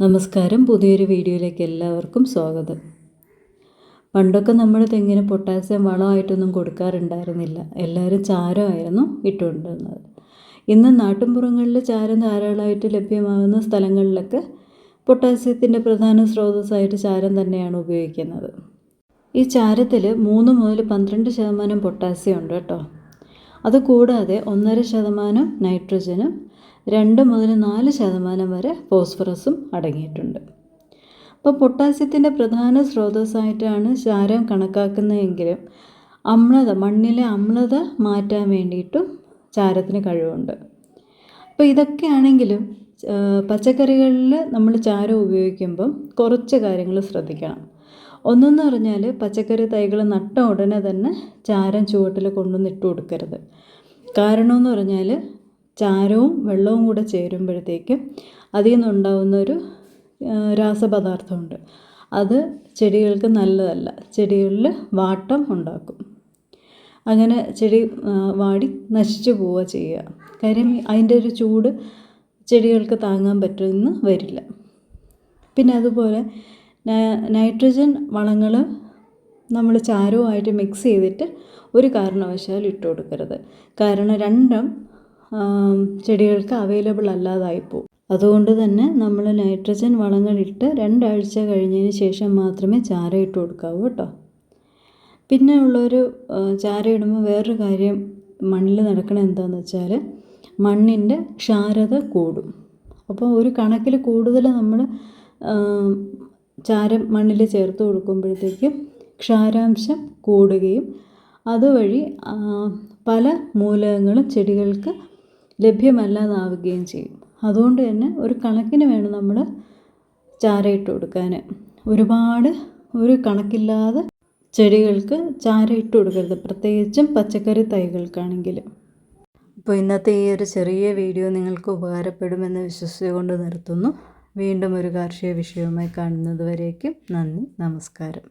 നമസ്കാരം. പുതിയൊരു വീഡിയോയിലേക്ക് എല്ലാവർക്കും സ്വാഗതം. പണ്ടൊക്കെ നമ്മൾ തെങ്ങിന് പൊട്ടാസ്യം വളമായിട്ടൊന്നും കൊടുക്കാറുണ്ടായിരുന്നില്ല. എല്ലാവരും ചാരമായിരുന്നു ഇട്ടുകൊണ്ടിരുന്നത്. ഇന്ന് നാട്ടിൻപുറങ്ങളിൽ ചാരം ധാരാളമായിട്ട് ലഭ്യമാകുന്ന സ്ഥലങ്ങളിലൊക്കെ പൊട്ടാസ്യത്തിന്റെ പ്രധാന സ്രോതസ്സായിട്ട് ചാരം തന്നെയാണ് ഉപയോഗിക്കുന്നത്. ഈ ചാരത്തിൽ മൂന്ന് മുതൽ പന്ത്രണ്ട് ശതമാനം പൊട്ടാസ്യം ഉണ്ട് കേട്ടോ. അതുകൂടാതെ ഒന്നര ശതമാനം നൈട്രജനും രണ്ട് മുതൽ നാല് ശതമാനം വരെ ഫോസ്ഫറസും അടങ്ങിയിട്ടുണ്ട്. അപ്പോൾ പൊട്ടാസ്യത്തിന്റെ പ്രധാന സ്രോതസ്സായിട്ടാണ് ചാരം കണക്കാക്കുന്നതെങ്കിലും അമ്ലത മണ്ണിലെ അമ്ലത മാറ്റാൻ വേണ്ടിയിട്ടും ചാരത്തിന് കഴിവുണ്ട്. അപ്പോൾ ഇതൊക്കെയാണെങ്കിലും പച്ചക്കറികളിൽ നമ്മൾ ചാരം ഉപയോഗിക്കുമ്പം കുറച്ച് കാര്യങ്ങൾ ശ്രദ്ധിക്കണം. ഒന്നെന്ന് പറഞ്ഞാൽ പച്ചക്കറി തൈകൾ നട്ട ഉടനെ തന്നെ ചാരം ചുവട്ടിൽ കൊണ്ടുവന്ന് ഇട്ട് കൊടുക്കരുത്. കാരണമെന്ന് പറഞ്ഞാൽ ചാരവും വെള്ളവും കൂടെ ചേരുമ്പോഴത്തേക്കും അതിൽ നിന്നുണ്ടാവുന്ന ഒരു രാസപദാർത്ഥമുണ്ട്. അത് ചെടികൾക്ക് നല്ലതല്ല. ചെടികളിൽ വാട്ടം ഉണ്ടാക്കും. അങ്ങനെ ചെടി വാടി നശിച്ചു പോവുക ചെയ്യുക. കാര്യം അതിന്റെ ഒരു ചൂട് ചെടികൾക്ക് താങ്ങാൻ പറ്റുമെന്ന് വരില്ല. പിന്നെ അതുപോലെ നൈട്രജൻ വളങ്ങൾ നമ്മൾ ചാരവുമായിട്ട് മിക്സ് ചെയ്തിട്ട് ഒരു കാരണവശാലും ഇട്ട് കൊടുക്കരുത്. കാരണം രണ്ടും ചെടികൾക്ക് അവൈലബിൾ അല്ലാതായിപ്പോവും അതുകൊണ്ട് തന്നെ നമ്മൾ നൈട്രജൻ വളങ്ങളിട്ട് രണ്ടാഴ്ച കഴിഞ്ഞതിന് ശേഷം മാത്രമേ ചാരം ഇട്ട് കൊടുക്കാവൂ കേട്ടോ. പിന്നെ ഉള്ളൊരു ചാരം ഇടുമ്പോൾ വേറൊരു കാര്യം മണ്ണിൽ നടക്കണത് എന്താണെന്ന് വെച്ചാൽ മണ്ണിന്റെ ക്ഷാരത കൂടും. അപ്പോൾ ഒരു കണക്കിൽ കൂടുതൽ നമ്മൾ ചാരം മണ്ണിൽ ചേർത്ത് കൊടുക്കുമ്പോഴത്തേക്കും ക്ഷാരാംശം കൂടുകയും അതുവഴി പല മൂലകങ്ങളും ചെടികൾക്ക് ലഭ്യമല്ലാതാവുകയും ചെയ്യും. അതുകൊണ്ട് തന്നെ ഒരു കണക്കിന് വേണം നമ്മൾ ചാരയിട്ട് കൊടുക്കാൻ ഒരുപാട് ഒരു കണക്കില്ലാതെ ചെടികൾക്ക് ചാര ഇട്ട് കൊടുക്കരുത്. പ്രത്യേകിച്ചും പച്ചക്കറി തൈകൾക്കാണെങ്കിൽ അപ്പോൾ ഇന്നത്തെ ഈ ഒരു ചെറിയ വീഡിയോ നിങ്ങൾക്ക് ഉപകാരപ്പെടുമെന്ന് വിശ്വസിച്ചുകൊണ്ട് നിർത്തുന്നു. വീണ്ടും ഒരു കാർഷിക വിഷയവുമായി കാണുന്നത് വരേക്കും നന്ദി നമസ്കാരം.